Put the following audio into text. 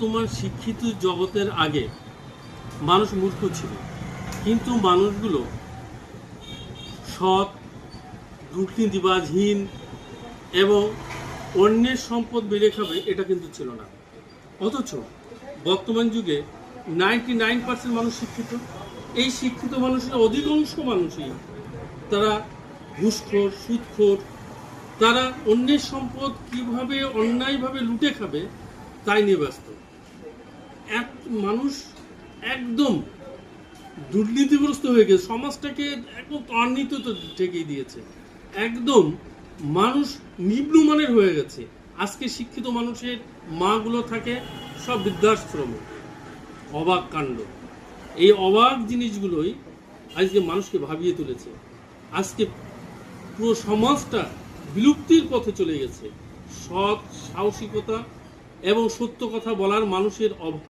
বর্তমান শিক্ষিত জগতের আগে মানুষ মূর্খ ছিল। কিন্তু মানুষগুলো সৎ দুর্নীতিবাজহীন এবং অন্যের সম্পদ বেড়ে খাবে এটা কিন্তু ছিল না। অথচ বর্তমান যুগে নাইনটি নাইন পার্সেন্ট মানুষ শিক্ষিত। এই শিক্ষিত মানুষের অধিকাংশ মানুষই তারা ঘুষখোর, সুদখোর, তারা অন্যের সম্পদ কীভাবে, অন্যায়ভাবে লুটে খাবে তাই নিয়ে ব্যস্ত। এক মানুষ একদম দুর্নীতিগ্রস্ত হয়ে গেছে। সমাজটাকে একদম তর্নিত ঠেকিয়ে দিয়েছে। একদম মানুষ নিম্নমানের হয়ে গেছে। আজকে শিক্ষিত মানুষের মাগুলো থাকে সব বৃদ্ধাশ্রমে। অবাক কাণ্ড। এই অবাক জিনিসগুলোই আজকে মানুষকে ভাবিয়ে তুলেছে। আজকে পুরো সমাজটা বিলুপ্তির পথে চলে গেছে। সৎ, সাহসিকতা এবং সত্য কথা বলার মানুষের অভাব।